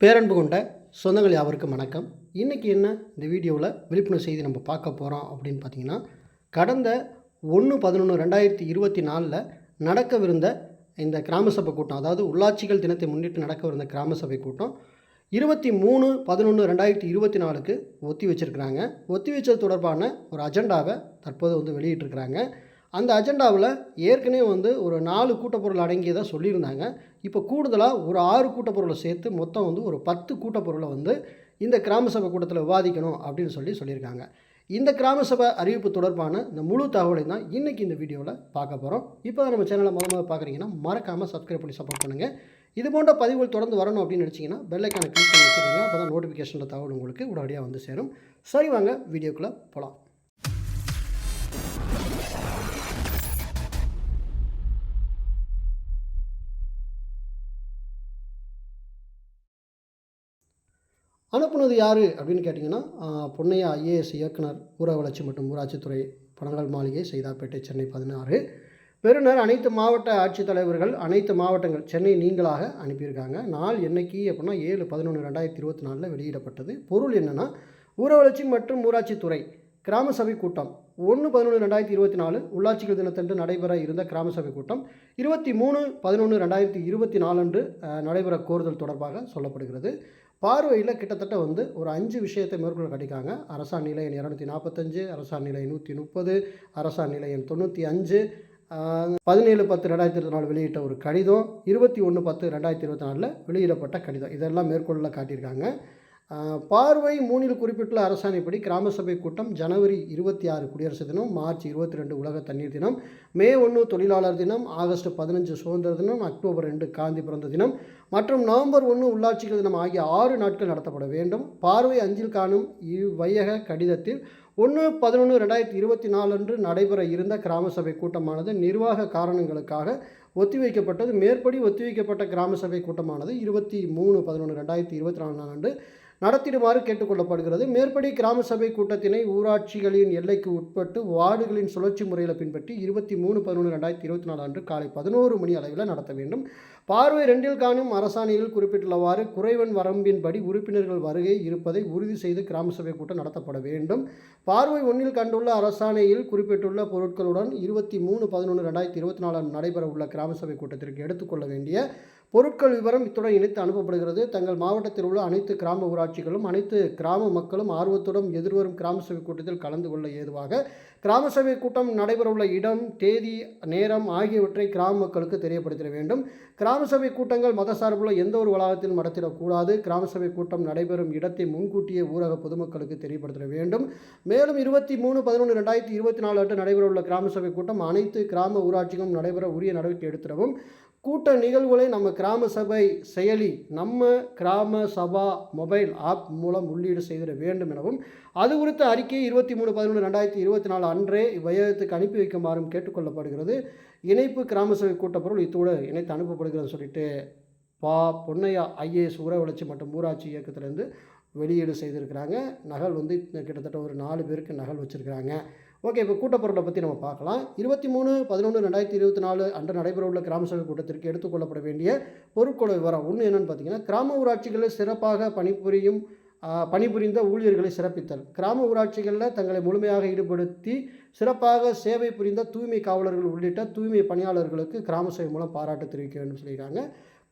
பேரன்பு கொண்ட சொந்தங்கள் யாவருக்கும் வணக்கம். இன்றைக்கி என்ன? இந்த வீடியோவில் விழிப்புணர்வு செய்தி நம்ம பார்க்க போகிறோம் அப்படின்னு பார்த்தீங்கன்னா கடந்த ஒன்று பதினொன்று ரெண்டாயிரத்தி இருபத்தி நாலில் நடக்கவிருந்த இந்த கிராம சபை கூட்டம் அதாவது உள்ளாட்சிகள் தினத்தை முன்னிட்டு நடக்கவிருந்த கிராம சபை கூட்டம் இருபத்தி மூணு பதினொன்று ரெண்டாயிரத்தி இருபத்தி நாலுக்கு ஒத்தி வச்சுருக்கிறாங்க. ஒத்தி வச்சது தொடர்பான ஒரு அஜெண்டாவை தற்போது வந்து வெளியிட்டிருக்கிறாங்க. அந்த அஜெண்டாவில் ஏற்கனவே வந்து ஒரு நாலு கூட்டப்பொருள் அடங்கியதாக சொல்லியிருந்தாங்க. இப்போ கூடுதலாக ஒரு ஆறு கூட்டப்பொருளை சேர்த்து மொத்தம் வந்து ஒரு பத்து கூட்டப்பொருளை வந்து இந்த கிராம சபை கூட்டத்தில் விவாதிக்கணும் அப்படின்னு சொல்லி சொல்லியிருக்காங்க. இந்த கிராம சபை அறிவிப்பு தொடர்பான இந்த முழு தகவலை தான் இன்றைக்கி இந்த வீடியோவில் பார்க்க போகிறோம் இப்போ நம்ம சேனலை மூலமாக பார்க்குறீங்கன்னா மறக்காமல் சப்ஸ்கிரைப் பண்ணி சப்போர்ட் பண்ணுங்கள் இது போன்ற பதிவுகள் தொடர்ந்து வரணும் அப்படின்னு நினச்சிங்கன்னா பெல்லைக்கான கிளிக் பண்ணி வச்சுக்கோங்க அப்போ தான் நோட்டிஃபிகேஷனில் தகவல் உங்களுக்கு உடனடியாக வந்து சேரும். சரி வாங்க வீடியோக்குள்ளே போகலாம் அனுப்புனது யார் அப்படின்னு கேட்டிங்கன்னா பொன்னையா ஐஏஎஸ் இயக்குனர் ஊர வளர்ச்சி மற்றும் ஊராட்சித்துறை பனங்கல் மாளிகை சைதாப்பேட்டை சென்னை பதினாறு. பெறுநர் அனைத்து மாவட்ட ஆட்சித்தலைவர்கள் அனைத்து மாவட்டங்கள் சென்னை நீங்களாக அனுப்பியிருக்காங்க. நாள் என்னைக்கு அப்படின்னா ஏழு பதினொன்று ரெண்டாயிரத்தி இருபத்தி நாலில் வெளியிடப்பட்டது. பொருள் என்னென்னா ஊர வளர்ச்சி மற்றும் ஊராட்சித்துறை கிராம சபை கூட்டம். ஒன்று பதினொன்று ரெண்டாயிரத்தி இருபத்தி நாலு உள்ளாட்சிகள் தினத்தன்று நடைபெற இருந்த கிராம சபை கூட்டம். இருபத்தி மூணு பதினொன்று ரெண்டாயிரத்தி இருபத்தி நாலு அன்று நடைபெற கோருதல் தொடர்பாக சொல்லப்படுகிறது. பார்வையில் கிட்டத்தட்ட வந்து ஒரு அஞ்சு விஷயத்தை மேற்கொள்ள கட்டிக்காங்க அரசா நிலை எண் இரநூத்தி நாற்பத்தஞ்சு அரசா நிலை நூற்றி முப்பது அரசாண் நிலை எண் தொண்ணூற்றி அஞ்சு பதினேழு பத்து ரெண்டாயிரத்தி இருபத்தி நாலு வெளியிட்ட ஒரு கடிதம் இருபத்தி ஒன்று பத்து ரெண்டாயிரத்தி இருபத்தி நாலில் வெளியிடப்பட்ட கடிதம். இதெல்லாம் மேற்கொள்ள காட்டியிருக்காங்க. பார்வை மூணில் குறிப்பிட்டுள்ள அரசாணைப்படி கிராம சபை கூட்டம் ஜனவரி இருபத்தி ஆறு குடியரசு தினம் மார்ச் இருபத்தி ரெண்டு உலக தண்ணீர் தினம் மே ஒன்று தொழிலாளர் தினம் ஆகஸ்ட் பதினஞ்சு சுதந்திர தினம் அக்டோபர் ரெண்டு காந்தி பிறந்த தினம் மற்றும் நவம்பர் ஒன்று உள்ளாட்சிகள் தினம் ஆகிய ஆறு நாட்கள் நடத்தப்பட வேண்டும். பார்வை அஞ்சில் காணும் இவ்வையக கடிதத்தில் ஒன்று பதினொன்று ரெண்டாயிரத்தி இருபத்தி நாலு அன்று நடைபெற இருந்த கிராம சபை கூட்டமானது நிர்வாக காரணங்களுக்காக ஒத்திவைக்கப்பட்டது. மேற்படி ஒத்திவைக்கப்பட்ட கிராம சபை கூட்டமானது இருபத்தி மூணு பதினொன்று ரெண்டாயிரத்தி இருபத்தி நாலு ஆண்டு நடத்திடுமாறு கேட்டுக்கொள்ளப்படுகிறது. மேற்படி கிராம சபை கூட்டத்தினை ஊராட்சிகளின் எல்லைக்கு உட்பட்டு வார்டுகளின் சுழற்சி முறையில் பின்பற்றி இருபத்தி மூணு பதினொன்று ரெண்டாயிரத்தி இருபத்தி நாலு அன்று காலை பதினோரு மணி அளவில் நடத்த வேண்டும். பார்வை ரெண்டில் காணும் அரசாணையில் குறிப்பிட்டுள்ளவாறு குறைவன் வரம்பின்படி உறுப்பினர்கள் வருகை இருப்பதை உறுதி செய்து கிராம சபை கூட்டம் நடத்தப்பட வேண்டும். பார்வை ஒன்றில் கண்டுள்ள அரசாணையில் குறிப்பிட்டுள்ள பொருட்களுடன் இருபத்தி மூணு பதினொன்று ரெண்டாயிரத்தி இருபத்தி நாலாம் நடைபெற உள்ள கிராம சபை கூட்டத்திற்கு எடுத்துக்கொள்ள வேண்டிய பொருட்கள் விவரம் இத்துடன் இணைத்து அனுப்பப்படுகிறது. தங்கள் மாவட்டத்தில் உள்ள அனைத்து கிராம ஊராட்சிகளும் அனைத்து கிராம மக்களும் ஆர்வத்துடன் எதிர்வரும் கிராம சபை கூட்டத்தில் கலந்து கொள்ள ஏதுவாக கிராம சபை கூட்டம் நடைபெறவுள்ள இடம் தேதி நேரம் ஆகியவற்றை கிராம மக்களுக்கு தெரியப்படுத்த வேண்டும். கிராம சபை கூட்டங்கள் மதசார்புள்ள எந்த ஒரு வளாகத்திலும் நடத்திடக்கூடாது. கிராம சபை கூட்டம் நடைபெறும் இடத்தை முன்கூட்டியே ஊரக பொதுமக்களுக்கு தெரியப்படுத்த வேண்டும். மேலும் இருபத்தி மூணு பதினொன்று ரெண்டாயிரத்தி இருபத்தி நாலு அன்று நடைபெறவுள்ள கிராம சபை கூட்டம் அனைத்து கிராம ஊராட்சிகளும் நடைபெற உரிய நடவடிக்கை எடுத்திடவும். கூட்ட நிகழ்வுகளை நம்ம கிராம சபை செயலி நம்ம கிராம சபா மொபைல் ஆப் மூலம் உள்ளீடு செய்திட வேண்டும் எனவும் அது குறித்த அறிக்கையை இருபத்தி மூணு பதினொன்று ரெண்டாயிரத்தி இருபத்தி நாலு அன்றே இவ்வையகத்துக்கு அனுப்பி வைக்குமாறும் கேட்டுக்கொள்ளப்படுகிறது. இணைப்பு கிராம சபை கூட்டப்பொருள் இத்தோடு இணைத்து அனுப்பப்படுகிறது. அப்படின்னு சொல்லிட்டு பா பொன்னையா ஐஏஎஸ் உர வளர்ச்சி மற்றும் ஊராட்சி இயக்கத்திலேருந்து வெளியீடு செய்திருக்கிறாங்க. நகல் வந்து கிட்டத்தட்ட ஒரு நாலு பேருக்கு நகல் வச்சுருக்கிறாங்க. ஓகே இப்போ கூட்டப்பொருளை பற்றி நம்ம பார்க்கலாம். இருபத்தி மூணு பதினொன்று ரெண்டாயிரத்தி இருபத்தி நாலு அன்று நடைபெறவுள்ள கிராம சபை கூட்டத்திற்கு எடுத்துக்கொள்ளப்பட வேண்டிய பொருட்கள விவரம் ஒன்று என்னென்னு பார்த்தீங்கன்னா கிராம ஊராட்சிகளில் சிறப்பாக பணிபுரியும் பணிபுரிந்த ஊழியர்களை சிறப்பித்தல். கிராம ஊராட்சிகளில் தங்களை முழுமையாக ஈடுபடுத்தி சிறப்பாக சேவை புரிந்த தூய்மை காவலர்கள் உள்ளிட்ட தூய்மை பணியாளர்களுக்கு கிராம சேவை மூலம் பாராட்டு தெரிவிக்க வேண்டும் சொல்லியிருக்காங்க.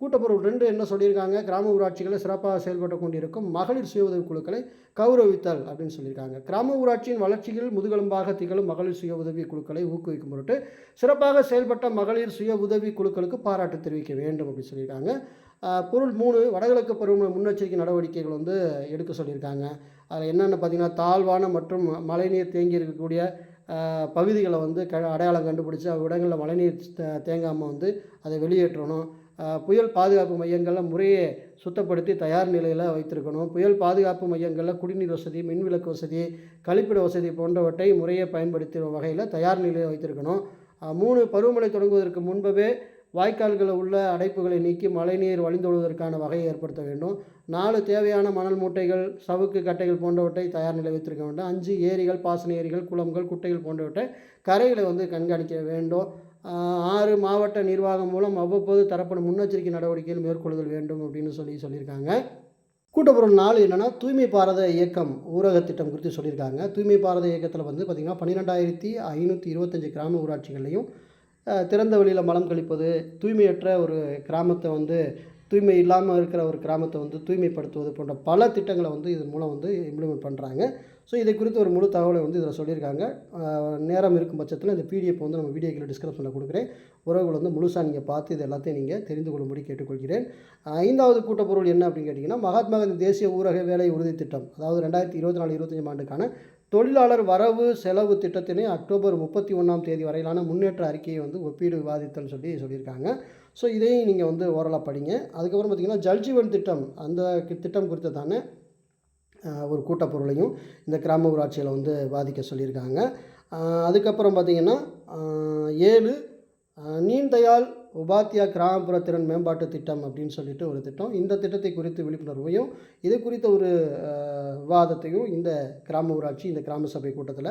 கூட்டப்பொருள் ரெண்டு என்ன சொல்லியிருக்காங்க? கிராம ஊராட்சிகளில் சிறப்பாக செயல்பட்டு கொண்டிருக்கும் மகளிர் சுய உதவி குழுக்களை கௌரவித்தல் அப்படின்னு சொல்லியிருக்காங்க. கிராம ஊராட்சியின் வளர்ச்சியில் முதுகெலும்பாக திகழும் மகளிர் சுய உதவி குழுக்களை ஊக்குவிக்கும் பொருட்டு சிறப்பாக செயல்பட்ட மகளிர் சுய உதவி குழுக்களுக்கு பாராட்டு தெரிவிக்க வேண்டும் அப்படின்னு சொல்லியிருக்காங்க. பொருள் மூணு வடகிழக்கு பருவமழை முன்னெச்சரிக்கை நடவடிக்கைகள் வந்து எடுக்க சொல்லியிருக்காங்க. அதில் என்னென்ன பார்த்தீங்கன்னா தாழ்வான மற்றும் மழைநீர் தேங்கி இருக்கக்கூடிய பகுதிகளை வந்து க அடையாளம் கண்டுபிடிச்சி இடங்களில் மழைநீர் தேங்காமல் வந்து அதை வெளியேற்றணும். புயல் பாதுகாப்பு மையங்களில் முறையை சுத்தப்படுத்தி தயார் நிலையில் வைத்திருக்கணும். புயல் பாதுகாப்பு மையங்களில் குடிநீர் வசதி மின்விளக்கு வசதி கழிப்பிட வசதி போன்றவற்றை முறையை பயன்படுத்தும் வகையில் தயார் நிலையில் வைத்திருக்கணும். மூணு பருவமழை தொடங்குவதற்கு முன்பவே வாய்க்கால்களில் உள்ள அடைப்புகளை நீக்கி மழைநீர் வழிந்தோடுவதற்கான வகையை ஏற்படுத்த வேண்டும். நாலு தேவையான மணல் மூட்டைகள் சவுக்கு கட்டைகள் போன்றவற்றை தயார் நிலை வைத்திருக்க வேண்டும். அஞ்சு ஏரிகள் பாசன ஏரிகள் குளங்கள் குட்டைகள் போன்றவற்றை கரைகளை வந்து கண்காணிக்க வேண்டும். ஆறு மாவட்ட நிர்வாகம் மூலம் அவ்வப்போது தரப்படும் முன்னெச்சரிக்கை நடவடிக்கைகள் மேற்கொள்ளுதல் வேண்டும் அப்படின்னு சொல்லி சொல்லியிருக்காங்க. கூட்டப்பொருள் நாலு என்னென்னா தூய்மை பாரத இயக்கம் ஊரக திட்டம் குறித்து சொல்லியிருக்காங்க. தூய்மை பாரத இயக்கத்தில் வந்து பார்த்திங்கன்னா பன்னிரெண்டாயிரத்தி ஐநூற்றி இருபத்தஞ்சி கிராம ஊராட்சிகள்லையும் திறந்த வெளியில் மலம் கழிப்பது தூய்மையற்ற ஒரு கிராமத்தை வந்து தூய்மை இல்லாமல் இருக்கிற ஒரு கிராமத்தை வந்து தூய்மைப்படுத்துவது போன்ற பல திட்டங்களை வந்து இதன் மூலம் வந்து இம்ப்ளிமெண்ட் பண்ணுறாங்க ஸோ இதை குறித்து ஒரு முழு தகவலை வந்து இதில் சொல்லியிருக்காங்க. நேரம் இருக்கும் பட்சத்தில் இந்த பிடிஎஃப் வந்து நம்ம வீடியோக்கில் டிஸ்கிரிப்ஷனில் கொடுக்குறேன். உறவுகள் வந்து முழுசாக நீங்கள் பார்த்து இது எல்லாத்தையும் நீங்கள் தெரிந்து கொள்ளும்படி கேட்டுக்கொள்கிறேன். ஐந்தாவது கூட்டப்பொருள் என்ன அப்படின்னு கேட்டிங்கன்னா மகாத்மா காந்தி தேசிய ஊரக வேலை உறுதி திட்டம். அதாவது ரெண்டாயிரத்தி இருபத்தி நாலு இருபத்தஞ்சு ஆண்டுக்கான தொழிலாளர் வரவு செலவு திட்டத்தினை அக்டோபர் முப்பத்தி ஒன்றாம் தேதி வரையிலான முன்னேற்ற அறிக்கையை வந்து ஒப்பீடு விவாதித்தல் சொல்லி சொல்லியிருக்காங்க. ஸோ இதையும் நீங்கள் வந்து ஓரலாக படிங்க. அதுக்கப்புறம் பார்த்திங்கன்னா ஜல்ஜீவன் திட்டம் அந்த திட்டம் குறித்து தானே ஒரு கூட்டப்பொருளையும் இந்த கிராம ஊராட்சியில் வந்து பாதிக்க சொல்லியிருக்காங்க. அதுக்கப்புறம் பார்த்திங்கன்னா ஏழு நீண்டயால் உபாத்தியா கிராமப்புற திறன் மேம்பாட்டு திட்டம் அப்படின்னு சொல்லிட்டு ஒரு திட்டம். இந்த திட்டத்தை குறித்து விழிப்புணர்வையும் இது குறித்த ஒரு விவாதத்தையும் இந்த கிராம ஊராட்சி இந்த கிராம சபை கூட்டத்தில்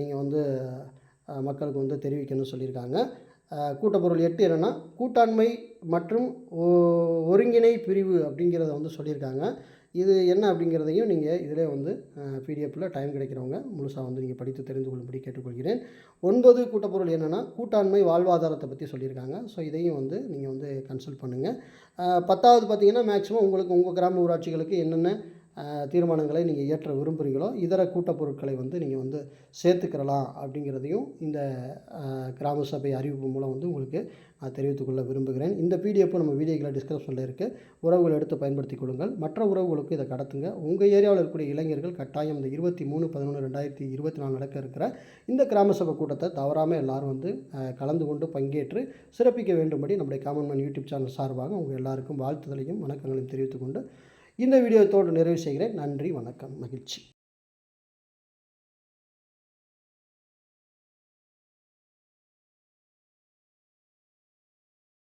நீங்கள் வந்து மக்களுக்கு வந்து தெரிவிக்கணும்னு சொல்லியிருக்காங்க. கூட்டப்பொருள் எட்டு என்னென்னா கூட்டாண்மை மற்றும் ஒருங்கிணை பிரிவு அப்படிங்கிறத வந்து சொல்லியிருக்காங்க. இது என்ன அப்படிங்கிறதையும் நீங்கள் இதிலே வந்து பிடிஎஃப்பில் டைம் கிடைக்கிறவங்க முழுசாக வந்து நீங்கள் படித்து தெரிந்து கொள்ளும்படி கேட்டுக்கொள்கிறேன். ஒன்பது கூட்டப்பொருள் என்னென்னா கூட்டாண்மை வாழ்வாதாரத்தை பற்றி சொல்லியிருக்காங்க. ஸோ இதையும் வந்து நீங்கள் வந்து கன்சல்ட் பண்ணுங்கள் பத்தாவது பார்த்திங்கன்னா மேக்ஸிமம் உங்களுக்கு உங்கள் கிராம ஊராட்சிகளுக்கு என்னென்ன தீர்மானங்களை நீங்கள் இயற்ற விரும்புகிறீங்களோ இதர கூட்டப்பொருட்களை வந்து நீங்கள் வந்து சேர்த்துக்கிறலாம் அப்படிங்கிறதையும் இந்த கிராம சபை அறிவிப்பு மூலம் வந்து உங்களுக்கு நான் தெரிவித்துக் கொள்ள விரும்புகிறேன். இந்த பிடிஎஃப் நம்ம வீடியோக்களை டிஸ்கிரிப்ஷனில் இருக்குது உறவுகள் எடுத்து பயன்படுத்திக் கொள்ளுங்கள். மற்ற உறவுகளுக்கு இதை கடத்துங்க. உங்கள் ஏரியாவில் இருக்கக்கூடிய இளைஞர்கள் கட்டாயம் இந்த இருபத்தி மூணு பதினொன்று ரெண்டாயிரத்தி இருபத்தி நாலு நடக்க இருக்கிற இந்த கிராம சபை கூட்டத்தை தவறாமல் எல்லாரும் வந்து கலந்து கொண்டு பங்கேற்று சிறப்பிக்க வேண்டும்படி நம்முடைய காமன்மேன் யூடியூப் சேனல் சார்பாக உங்கள் எல்லாருக்கும் வாழ்த்துதலையும் வணக்கங்களையும் தெரிவித்துக்கொண்டு இந்த வீடியோ தோடு நிறைவு செய்கிறேன். நன்றி வணக்கம் மகிழ்ச்சி.